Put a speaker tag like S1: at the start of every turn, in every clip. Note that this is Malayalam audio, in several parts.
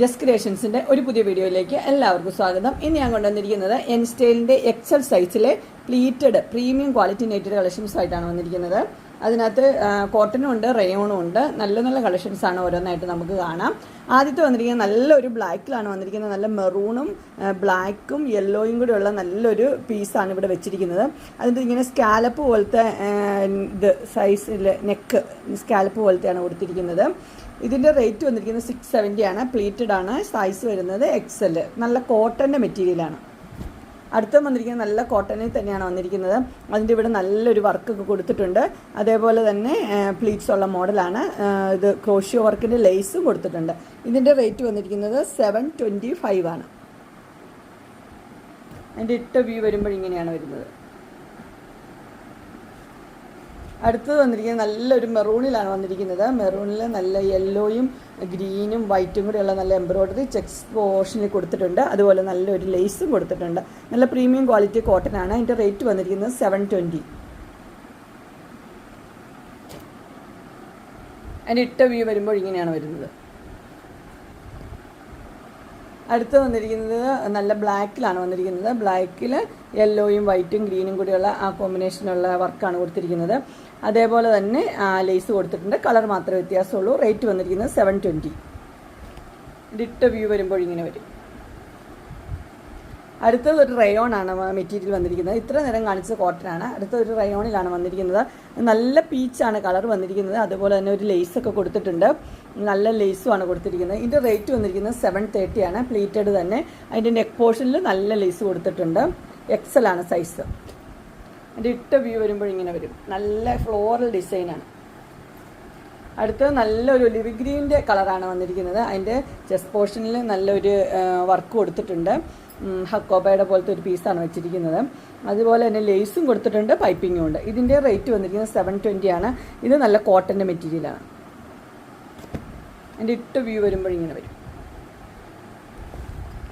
S1: ജസ്റ്റ് ക്രിയേഷൻസിന്റെ ഒരു പുതിയ വീഡിയോയിലേക്ക് എല്ലാവർക്കും സ്വാഗതം. ഇന്ന് ഞാൻ കൊണ്ടുവന്നിരിക്കുന്നത് എൻ സ്റ്റൈലിന്റെ XL സൈസിലെ pleated premium quality netted collections ആയിട്ടാണ് വന്നിരിക്കുന്നത്. അതിനകത്ത് കോട്ടനും ഉണ്ട് റയോണും ഉണ്ട് നല്ല നല്ല കളക്ഷൻസ് ആണ് ഓരോന്നായിട്ട് നമുക്ക് കാണാം. ആദ്യത്തെ വന്നിരിക്കുന്നത് നല്ലൊരു ബ്ലാക്കിലാണ് വന്നിരിക്കുന്നത്. നല്ല മെറൂണും ബ്ലാക്കും യെല്ലോയും കൂടെ ഉള്ള നല്ലൊരു പീസാണ് ഇവിടെ വെച്ചിരിക്കുന്നത്. അതിന്റെ ഇങ്ങനെ സ്കാലപ്പ് പോലത്തെ ഇത് സൈസിൽ നെക്ക് സ്കാലപ്പ് പോലത്തെയാണ് കൊടുത്തിരിക്കുന്നത്. ഇതിന്റെ റേറ്റ് വന്നിരിക്കുന്നത് സിക്സ് സെവന്റി ആണ്. പ്ലീറ്റഡ് ആണ്. സൈസ് വരുന്നത് എക്സൽ നല്ല കോട്ടന്റെ മെറ്റീരിയലാണ് അടുത്ത വന്നിരിക്കുന്നത് നല്ല കോട്ടണിൽ തന്നെയാണ് വന്നിരിക്കുന്നത്. അതിന്റെ ഇവിടെ നല്ലൊരു വർക്കൊക്കെ കൊടുത്തിട്ടുണ്ട്. അതേപോലെ തന്നെ പ്ലീറ്റ്സ് ഉള്ള മോഡലാണ് ഇത് ക്രോഷ്യോ വർക്കിന്റെ ലേസും കൊടുത്തിട്ടുണ്ട്. ഇതിന്റെ റേറ്റ് വന്നിരിക്കുന്നത് സെവൻ ട്വന്റി ഫൈവ് ആണ്. അതിന്റെ ഇട്ട വ്യൂ വരുമ്പോൾ ഇങ്ങനെയാണ് വരുന്നത്. അടുത്തത് വന്നിരിക്കുന്നത് നല്ലൊരു മെറൂണിലാണ് വന്നിരിക്കുന്നത്. മെറൂണിൽ നല്ല യെല്ലോയും ഗ്രീനും വൈറ്റും കൂടെയുള്ള നല്ല എംബ്രോയ്ഡറി ചെക്സ് പോർഷനിൽ കൊടുത്തിട്ടുണ്ട്. അതുപോലെ നല്ലൊരു ലേസും കൊടുത്തിട്ടുണ്ട്. നല്ല പ്രീമിയം ക്വാളിറ്റി കോട്ടൺ ആണ്. അതിന്റെ റേറ്റ് വന്നിരിക്കുന്നത് സെവൻ ട്വന്റി അതിന്റെ ഇട്ട വ്യൂ വരുമ്പോൾ ഇങ്ങനെയാണ് വരുന്നത്. അടുത്ത് വന്നിരിക്കുന്നത് നല്ല ബ്ലാക്കിലാണ് വന്നിരിക്കുന്നത്. ബ്ലാക്കിൽ യെല്ലോയും വൈറ്റും ഗ്രീനും കൂടിയുള്ള ആ കോമ്പിനേഷനുള്ള വർക്കാണ് കൊടുത്തിരിക്കുന്നത്. അതേപോലെ തന്നെ ലേസ് കൊടുത്തിട്ടുണ്ട്. കളർ മാത്രമേ വ്യത്യാസമുള്ളൂ. റേറ്റ് വന്നിരിക്കുന്നത് സെവൻ ട്വന്റി ഇട്ട വ്യൂ വരുമ്പോൾ ഇങ്ങനെ വരും. അടുത്തത് ഒരു റയോൺ ആണ് മെറ്റീരിയൽ വന്നിരിക്കുന്നത്. ഇത്ര നേരം കാണിച്ച കോട്ടൺ ആണ് അടുത്തൊരു റയോണിലാണ് വന്നിരിക്കുന്നത്. നല്ല പീച്ചാണ് കളർ വന്നിരിക്കുന്നത്. അതുപോലെ തന്നെ ഒരു ലേസ് ഒക്കെ കൊടുത്തിട്ടുണ്ട്. നല്ല ലേസും ആണ് കൊടുത്തിരിക്കുന്നത്. ഇതിന്റെ റേറ്റ് വന്നിരിക്കുന്നത് സെവൻ തേർട്ടി ആണ്. പ്ലീറ്റഡ് തന്നെ. അതിന്റെ നെക്ക് പോർഷനിൽ നല്ല ലേസ് കൊടുത്തിട്ടുണ്ട്. എക്സൽ ആണ് സൈസ് അതിന്റെ ഇട്ട വ്യൂ വരുമ്പോൾ ഇങ്ങനെ വരും. നല്ല ഫ്ലോറൽ ഡിസൈനാണ് അടുത്ത് നല്ലൊരു ലിവി ഗ്രീന്റെ കളറാണ് വന്നിരിക്കുന്നത്. അതിന്റെ ചെസ്റ്റ് പോർഷനിൽ നല്ലൊരു വർക്ക് കൊടുത്തിട്ടുണ്ട്. ഹക്കോബയുടെ പോലത്തെ ഒരു പീസാണ് വെച്ചിരിക്കുന്നത്. അതുപോലെ തന്നെ ലേസും കൊടുത്തിട്ടുണ്ട് പൈപ്പിങ്ങും ഉണ്ട്. ഇതിന്റെ റേറ്റ് വന്നിരിക്കുന്നത് സെവൻ ട്വന്റി ആണ്. ഇത് നല്ല കോട്ടന്റെ മെറ്റീരിയലാണ് എന്റെ ഇട്ട് വ്യൂ വരുമ്പോൾ ഇങ്ങനെ വരും.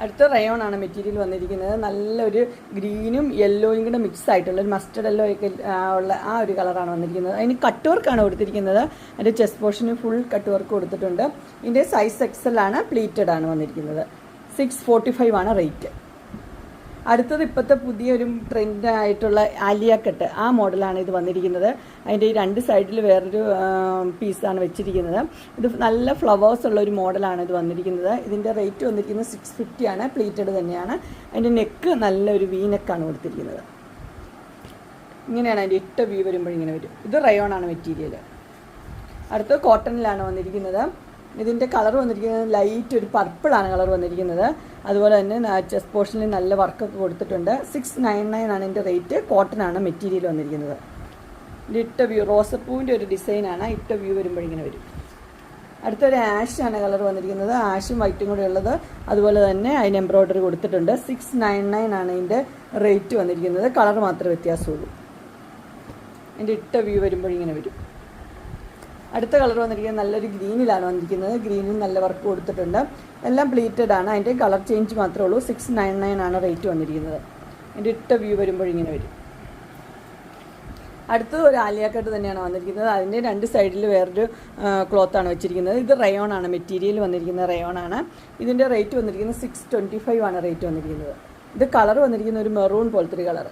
S1: അടുത്ത റയോൺ ആണ് മെറ്റീരിയൽ വന്നിരിക്കുന്നത്. നല്ലൊരു ഗ്രീനും യെല്ലോയും കൂടെ മിക്സ് ആയിട്ടുള്ള ഒരു മസ്റ്റർഡ് യെല്ലോ ഒക്കെ ഉള്ള ആ ഒരു കളറാണ് വന്നിരിക്കുന്നത്. അതിന് കട്ട് വർക്കാണ് കൊടുത്തിരിക്കുന്നത്. അതിന്റെ ചെസ്റ്റ് പോർഷന് ഫുൾ കട്ട് വർക്ക് കൊടുത്തിട്ടുണ്ട്. ഇതിന്റെ സൈസ് എക്സൽ ആണ് പ്ലീറ്റഡ് ആണ് വന്നിരിക്കുന്നത്. സിക്സ് ഫോർട്ടി ഫൈവ് ആണ് റേറ്റ് അടുത്തത് ഇപ്പോഴത്തെ പുതിയൊരു ട്രെൻഡ് ആയിട്ടുള്ള ആലിയ കട്ട് ആ മോഡലാണ് ഇത് വന്നിരിക്കുന്നത്. അതിന്റെ ഈ രണ്ട് സൈഡിൽ വേറൊരു പീസാണ് വെച്ചിരിക്കുന്നത്. ഇത് നല്ല ഫ്ലവേഴ്സ് ഉള്ള ഒരു മോഡലാണ് ഇത് വന്നിരിക്കുന്നത്. ഇതിന്റെ റേറ്റ് വന്നിരിക്കുന്നത് സിക്സ് ഫിഫ്റ്റി ആണ്. പ്ലീറ്റഡ് തന്നെയാണ്. അതിന്റെ നെക്ക് നല്ലൊരു വി നെക്കാണ് കൊടുത്തിരിക്കുന്നത്. ഇങ്ങനെയാണ് അതിന്റെ ഇട്ട വ്യൂ വരുമ്പോൾ ഇങ്ങനെ വരും. ഇത് റയോണാണ് മെറ്റീരിയൽ അടുത്തത് കോട്ടണിലാണ് വന്നിരിക്കുന്നത്. ഇതിന്റെ കളർ വന്നിരിക്കുന്നത് ലൈറ്റ് ഒരു പർപ്പിളാണ് കളർ വന്നിരിക്കുന്നത്. അതുപോലെ തന്നെ ചെസ്റ്റ് പോർഷനിൽ നല്ല വർക്കൊക്കെ കൊടുത്തിട്ടുണ്ട്. സിക്സ് നയൻ നയൻ ആണ് ഇതിന്റെ റേറ്റ് കോട്ടൺ ആണ് മെറ്റീരിയൽ വന്നിരിക്കുന്നത്. ഇട്ട വ്യൂ റോസപ്പൂവിന്റെ ഒരു ഡിസൈനാണ് ഇട്ട വ്യൂ വരുമ്പോഴിങ്ങനെ വരും. അടുത്തൊരു ആഷാണ് കളർ വന്നിരിക്കുന്നത്. ആഷും വൈറ്റും കൂടെ ഉള്ളത്. അതുപോലെ തന്നെ അതിന് എംബ്രോയ്ഡറി കൊടുത്തിട്ടുണ്ട്. സിക്സ് നയൻ നയൻ ആണ് ഇതിന്റെ റേറ്റ് വന്നിരിക്കുന്നത്. കളർ മാത്രമേ വ്യത്യാസമുള്ളൂ. അതിന്റെ ഇട്ട വ്യൂ വരുമ്പോഴിങ്ങനെ വരും. അടുത്ത കളർ വന്നിരിക്കുന്നത് നല്ലൊരു ഗ്രീനിലാണ് വന്നിരിക്കുന്നത്. ഗ്രീനും നല്ല വർക്ക് കൊടുത്തിട്ടുണ്ട്. എല്ലാം പ്ലീറ്റഡ് ആണ്. അതിന്റെ കളർ ചേഞ്ച് മാത്രമേ ഉള്ളൂ. സിക്സ് നയൻ നയൻ ആണ് റേറ്റ് വന്നിരിക്കുന്നത്. അതിന്റെ ഇട്ട വ്യൂ വരുമ്പോൾ ഇങ്ങനെ വരും. അടുത്തത് ഒരു ആലിയാക്കട്ട് തന്നെയാണ് വന്നിരിക്കുന്നത്. അതിന്റെ രണ്ട് സൈഡിൽ വേറൊരു ക്ലോത്താണ് വെച്ചിരിക്കുന്നത്. ഇത് റയോൺ ആണ്. മെറ്റീരിയൽ വന്നിരിക്കുന്നത് റയോൺ ആണ്. ഇതിന്റെ റേറ്റ് വന്നിരിക്കുന്നത് സിക്സ് ട്വന്റി ഫൈവ് ആണ് റേറ്റ് വന്നിരിക്കുന്നത്. ഇത് കളർ വന്നിരിക്കുന്ന ഒരു മെറൂൺ പോലത്തെ ഒരു കളർ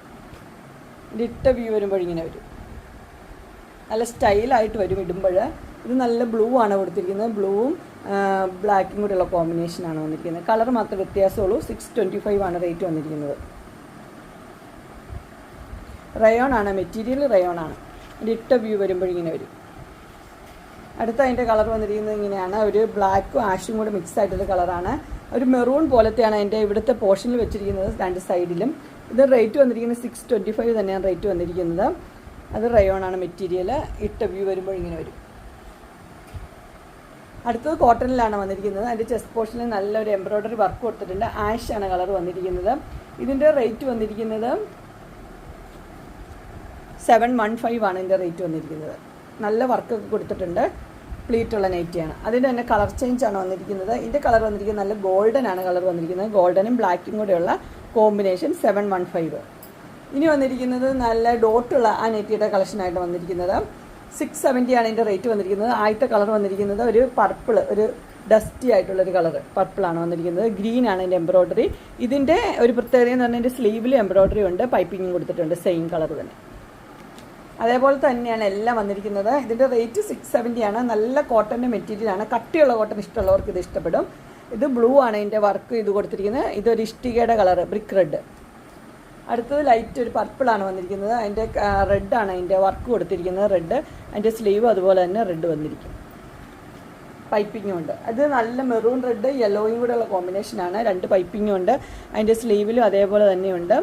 S1: ഇതിന്റെ ഇട്ട വ്യൂ വരുമ്പോൾ ഇങ്ങനെ വരും. നല്ല സ്റ്റൈലായിട്ട് വരും ഇടുമ്പോൾ ഇത് നല്ല ബ്ലൂ ആണ് കൊടുത്തിരിക്കുന്നത്. ബ്ലൂവും ബ്ലാക്കും കൂടെയുള്ള കോമ്പിനേഷനാണ് വന്നിരിക്കുന്നത്. കളർ മാത്രം വ്യത്യാസമുള്ളൂ. സിക്സ് ട്വന്റി ഫൈവ് ആണ് റേറ്റ് വന്നിരിക്കുന്നത്. റയോൺ ആണ്. മെറ്റീരിയൽ റയോൺ ആണ്. അതിന്റെ ഇട്ട വ്യൂ വരുമ്പോഴിങ്ങനെ വരും. അടുത്ത അതിന്റെ കളർ വന്നിരിക്കുന്നത് ഇങ്ങനെയാണ്. ഒരു ബ്ലാക്കും ആഷും കൂടെ മിക്സ് ആയിട്ടുള്ള കളറാണ് ഒരു മെറൂൺ പോലത്തെയാണ് അതിന്റെ ഇവിടുത്തെ പോർഷനിൽ വെച്ചിരിക്കുന്നത് രണ്ട് സൈഡിലും. ഇത് റേറ്റ് വന്നിരിക്കുന്നത് സിക്സ് ട്വന്റി ഫൈവ് തന്നെയാണ് റേറ്റ് വന്നിരിക്കുന്നത്. അത് റയോൺ ആണ് മെറ്റീരിയൽ. ഇട്ട വ്യൂ വരുമ്പോൾ ഇങ്ങനെ വരും. അടുത്തത് കോട്ടണിലാണ് വന്നിരിക്കുന്നത്. അതിന്റെ ചെസ്റ്റ് പോർഷനിൽ നല്ലൊരു എംബ്രോയ്ഡറി വർക്ക് കൊടുത്തിട്ടുണ്ട്. ആഷ് ആണ് കളർ വന്നിരിക്കുന്നത്. ഇതിന്റെ റേറ്റ് വന്നിരിക്കുന്നത് സെവൻ വൺ ഫൈവ് ആണ് ഇതിന്റെ റേറ്റ് വന്നിരിക്കുന്നത്. നല്ല വർക്കൊക്കെ കൊടുത്തിട്ടുണ്ട്. പ്ലീറ്റുള്ള നൈറ്റിയാണ് അതിന്റെ തന്നെ കളർ ചേഞ്ച് ആണ് വന്നിരിക്കുന്നത്. ഇതിന്റെ കളർ വന്നിരിക്കുന്നത് നല്ല ഗോൾഡൻ ആണ് കളർ വന്നിരിക്കുന്നത്. ഗോൾഡനും ബ്ലാക്കും കൂടെയുള്ള കോമ്പിനേഷൻ സെവൻ വൺ ഫൈവ് ഇനി വന്നിരിക്കുന്നത് നല്ല ഡോട്ടുള്ള ആ നെറ്റിയുടെ കളക്ഷനായിട്ട് വന്നിരിക്കുന്നത്. സിക്സ് സെവന്റി ആണ് ഇതിന്റെ റേറ്റ് വന്നിരിക്കുന്നത്. ആദ്യത്തെ കളർ വന്നിരിക്കുന്നത് ഒരു പർപ്പിൾ ഒരു ഡസ്റ്റി ആയിട്ടുള്ളൊരു കളർ പർപ്പിളാണ് വന്നിരിക്കുന്നത്. ഗ്രീൻ ആണ് ഇതിന്റെ എംബ്രോയ്ഡറി ഇതിന്റെ ഒരു പ്രത്യേകത എന്ന് പറഞ്ഞാൽ ഇതിന്റെ സ്ലീവിൽ എംബ്രോയ്ഡറി ഉണ്ട്. പൈപ്പിങ്ങും കൊടുത്തിട്ടുണ്ട്. സെയിം കളർ തന്നെ. അതേപോലെ തന്നെയാണ് എല്ലാം വന്നിരിക്കുന്നത്. ഇതിന്റെ റേറ്റ് സിക്സ് സെവന്റി ആണ്. നല്ല കോട്ടന്റെ മെറ്റീരിയലാണ് കട്ടിയുള്ള കോട്ടൺ ഇഷ്ടമുള്ളവർക്ക് ഇത് ഇഷ്ടപ്പെടും. ഇത് ബ്ലൂ ആണ് ഇതിന്റെ വർക്ക് ഇത് കൊടുത്തിരിക്കുന്നത്. ഇതൊരു ഇഷ്ടികയുടെ കളർ ബ്രിക്ക് റെഡ് അടുത്തത് ലൈറ്റ് ഒരു പർപ്പിളാണ് വന്നിരിക്കുന്നത്. അതിന്റെ റെഡ് ആണ് അതിന്റെ വർക്ക് കൊടുത്തിരിക്കുന്നത്. റെഡ് അതിന്റെ സ്ലീവ് അതുപോലെ തന്നെ റെഡ് വന്നിരിക്കും. പൈപ്പിങ്ങും ഉണ്ട്. അത് നല്ല മെറൂൺ റെഡ് യെല്ലോയും കൂടെ ഉള്ള കോമ്പിനേഷനാണ് രണ്ട് പൈപ്പിങ്ങും ഉണ്ട്. അതിന്റെ സ്ലീവിലും അതേപോലെ തന്നെയുണ്ട്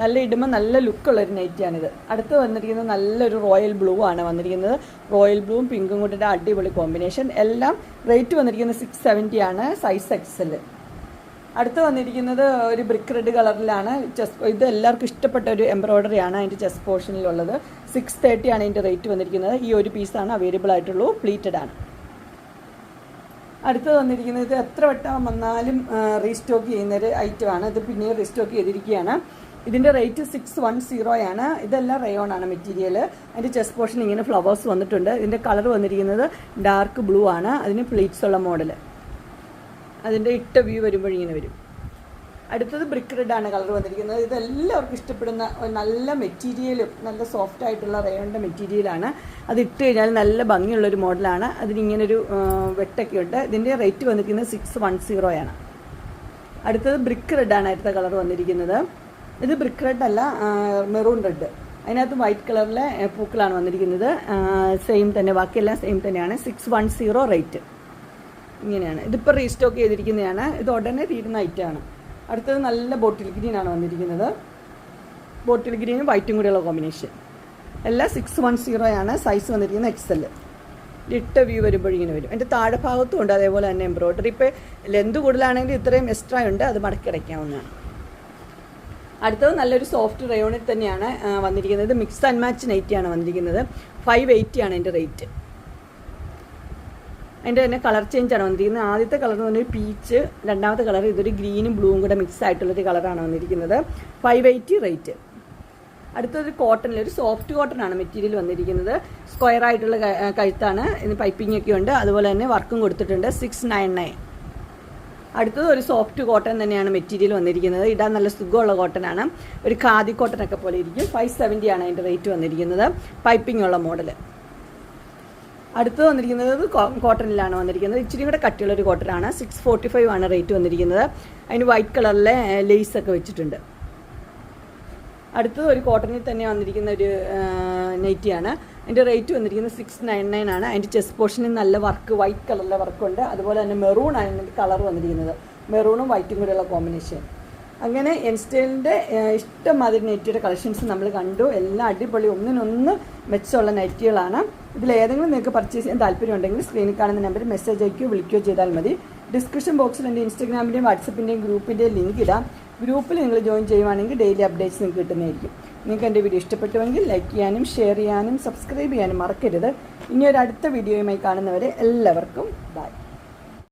S1: നല്ല ഇടുമ്പോൾ നല്ല ലുക്കുള്ളൊരു നൈറ്റിയാണിത് അടുത്ത് വന്നിരിക്കുന്നത് നല്ലൊരു റോയൽ ബ്ലൂ ആണ് വന്നിരിക്കുന്നത്. റോയൽ ബ്ലൂവും പിങ്കും കൂടെ അടിപൊളി കോമ്പിനേഷൻ എല്ലാം റേറ്റ് വന്നിരിക്കുന്നത് സിക്സ് സെവന്റി ആണ്. സൈസ് എക്സൽ അടുത്ത് വന്നിരിക്കുന്നത് ഒരു ബ്രിക്ക് റെഡ് കളറിലാണ്. ചെസ് ഇത് എല്ലാവർക്കും ഇഷ്ടപ്പെട്ട ഒരു എംബ്രോയ്ഡറി ആണ് അതിന്റെ ചെസ് പോർഷനിലുള്ളത് സിക്സ് തേർട്ടി ആണ് ഇതിന്റെ റേറ്റ് വന്നിരിക്കുന്നത്. ഈ ഒരു പീസാണ് അവൈലബിൾ ആയിട്ടുള്ളൂ പ്ലീറ്റഡ് ആണ്. അടുത്തത് വന്നിരിക്കുന്നത് ഇത് എത്ര വട്ടം വന്നാലും റീസ്റ്റോക്ക് ചെയ്യുന്നൊരു ഐറ്റമാണ് ഇത് പിന്നീട് റീസ്റ്റോക്ക് ചെയ്തിരിക്കുകയാണ്. ഇതിന്റെ റേറ്റ് സിക്സ് വൺ സീറോ ആണ്. ഇതെല്ലാം റയോൺ ആണ് മെറ്റീരിയൽ അതിന്റെ ചെസ്റ്റ് പോർഷൻ ഇങ്ങനെ ഫ്ലവേഴ്സ് വന്നിട്ടുണ്ട്. ഇതിന്റെ കളർ വന്നിരിക്കുന്നത് ഡാർക്ക് ബ്ലൂ ആണ്. അതിന് പ്ലീറ്റ്സ് ഉള്ള മോഡൽ അതിന്റെ ഇട്ട വ്യൂ വരുമ്പോഴിങ്ങനെ വരും. അടുത്തത് ബ്രിക്ക് റെഡാണ് കളർ വന്നിരിക്കുന്നത്. ഇതെല്ലാവർക്കും ഇഷ്ടപ്പെടുന്ന നല്ല മെറ്റീരിയലും നല്ല സോഫ്റ്റ് ആയിട്ടുള്ള റയോണിന്റെ മെറ്റീരിയലാണ് അത് ഇട്ട് കഴിഞ്ഞാൽ നല്ല ഭംഗിയുള്ളൊരു മോഡലാണ് അതിനിങ്ങനൊരു വെട്ടൊക്കെ ഉണ്ട് ഇതിന്റെ റേറ്റ് വന്നിരിക്കുന്നത് സിക്സ് വൺ സീറോ ആണ്. അടുത്തത് ബ്രിക്ക് റെഡാണ് അടുത്ത കളർ വന്നിരിക്കുന്നത്. ഇത് ബ്രിക്ക് റെഡ് അല്ല മെറൂൺ റെഡ് അതിനകത്ത് വൈറ്റ് കളറിലെ പൂക്കളാണ് വന്നിരിക്കുന്നത്. സെയിം തന്നെ ബാക്കിയെല്ലാം സെയിം തന്നെയാണ്. സിക്സ് വൺ സീറോ റേറ്റ് ഇങ്ങനെയാണ്. ഇതിപ്പോൾ റീസ്റ്റോക്ക് ചെയ്തിരിക്കുന്നതാണ്. ഇത് ഉടനെ തീരുന്ന ഐറ്റമാണ് അടുത്തത് നല്ല ബോട്ടിൽ ഗ്രീൻ ആണ് വന്നിരിക്കുന്നത്. ബോട്ടിൽ ഗ്രീനും വൈറ്റും കൂടിയുള്ള കോമ്പിനേഷൻ എല്ലാം സിക്സ് വൺ സീറോ ആണ് സൈസ് വന്നിരിക്കുന്നത് എക്സൽ ഇട്ട വ്യൂ വരുമ്പോഴിങ്ങനെ വരും. എന്റെ താഴെ ഭാഗത്തും ഉണ്ട്. അതേപോലെ തന്നെ എംബ്രോയ്ഡറി ഇപ്പോൾ ലെന്ത് കൂടുതലാണെങ്കിൽ ഇത്രയും എക്സ്ട്രാ ഉണ്ട്. അത് മടക്കിടയ്ക്കാവുന്നതാണ് അടുത്തത് നല്ലൊരു സോഫ്റ്റ് റയോണിൽ തന്നെയാണ് വന്നിരിക്കുന്നത്. മിക്സ് ആൻഡ് മാച്ച് നൈറ്റിയാണ് വന്നിരിക്കുന്നത്. ഫൈവ് എയ്റ്റിയാണ് എന്റെ റേറ്റ് അതിന്റെ തന്നെ കളർ ചേഞ്ച് ആണ് വന്നിരിക്കുന്നത്. ആദ്യത്തെ കളർ എന്ന് പറഞ്ഞാൽ പീച്ച് രണ്ടാമത്തെ കളർ ഇതൊരു ഗ്രീനും ബ്ലൂവും കൂടെ മിക്സ് ആയിട്ടുള്ളൊരു കളറാണ് വന്നിരിക്കുന്നത്. ഫൈവ് എയ്റ്റി റേറ്റ് അടുത്തൊരു കോട്ടണിൽ ഒരു സോഫ്റ്റ് കോട്ടൺ ആണ് മെറ്റീരിയൽ വന്നിരിക്കുന്നത്. സ്ക്വയർ ആയിട്ടുള്ള കഴുത്താണ്. ഇതിന് പൈപ്പിംഗ് ഒക്കെ ഉണ്ട്. അതുപോലെ തന്നെ വർക്കും കൊടുത്തിട്ടുണ്ട്. സിക്സ് നയൻ നയൻ അടുത്തത് ഒരു സോഫ്റ്റ് കോട്ടൺ തന്നെയാണ് മെറ്റീരിയൽ വന്നിരിക്കുന്നത്. ഇടാൻ നല്ല സുഖമുള്ള കോട്ടനാണ് ഒരു ഖാദി കോട്ടൺ ഒക്കെ പോലെ ഇരിക്കും. ഫൈവ് സെവന്റി ആണ് അതിന്റെ റേറ്റ് വന്നിരിക്കുന്നത്. പൈപ്പിംഗ് ഉള്ള മോഡൽ അടുത്തത് വന്നിരിക്കുന്നത് കോട്ടണിലാണ് വന്നിരിക്കുന്നത്. ഇച്ചിരി കൂടെ കട്ടിയുള്ളൊരു കോട്ടനാണ്. സിക്സ് ഫോർട്ടി ഫൈവ് ആണ് റേറ്റ് വന്നിരിക്കുന്നത്. അതിന് വൈറ്റ് കളറിലെ ലേസ് ഒക്കെ വെച്ചിട്ടുണ്ട്. അടുത്തത് ഒരു കോട്ടണിൽ തന്നെ വന്നിരിക്കുന്ന ഒരു നെറ്റിയാണ്. അതിന്റെ റേറ്റ് വന്നിരിക്കുന്നത് സിക്സ് നയൻ നയൻ ആണ്. അതിന്റെ ചെസ്റ്റ് പോർഷനിൽ നല്ല വർക്ക് വൈറ്റ് കളറിലെ വർക്കുണ്ട് അതുപോലെ തന്നെ മെറൂൺ ആണ് കളർ വന്നിരിക്കുന്നത്. മെറൂണും വൈറ്റും കൂടെയുള്ള കോമ്പിനേഷൻ അങ്ങനെ എൻസ്റ്റൈലിന്റെ ഇഷ്ടംമാതിരി നെറ്റിയുടെ കളക്ഷൻസ് നമ്മൾ കണ്ടു. എല്ലാം അടിപൊളി. ഒന്നിനൊന്ന് മെച്ചമുള്ള നെറ്റികളാണ്. ഇതിൽ ഏതെങ്കിലും നിങ്ങൾക്ക് പർച്ചേസ് ചെയ്യാൻ താല്പര്യമുണ്ടെങ്കിൽ സ്ക്രീനിൽ കാണുന്ന നമ്പറിൽ മെസ്സേജ് അയക്കുകയോ വിളിക്കുകയോ ചെയ്താൽ മതി. ഡിസ്ക്രിപ്ഷൻ ബോക്സിൽ എന്റെ ഇൻസ്റ്റാഗ്രാമിന്റെയും വാട്സപ്പിന്റെയും ഗ്രൂപ്പിന്റെയും ലിങ്ക് ഇടാം. ഗ്രൂപ്പിൽ നിങ്ങൾ ജോയിൻ ചെയ്യുവാണെങ്കിൽ ഡെയിലി അപ്ഡേറ്റ്സ് നിങ്ങൾക്ക് കിട്ടുന്നതായിരിക്കും. നിങ്ങൾക്ക് എന്റെ വീഡിയോ ഇഷ്ടപ്പെട്ടുവെങ്കിൽ ലൈക്ക് ചെയ്യാനും ഷെയർ ചെയ്യാനും സബ്സ്ക്രൈബ് ചെയ്യാനും മറക്കരുത്. ഇനി ഒരു അടുത്ത വീഡിയോയുമായി കാണുന്നവരെ എല്ലാവർക്കും ബൈ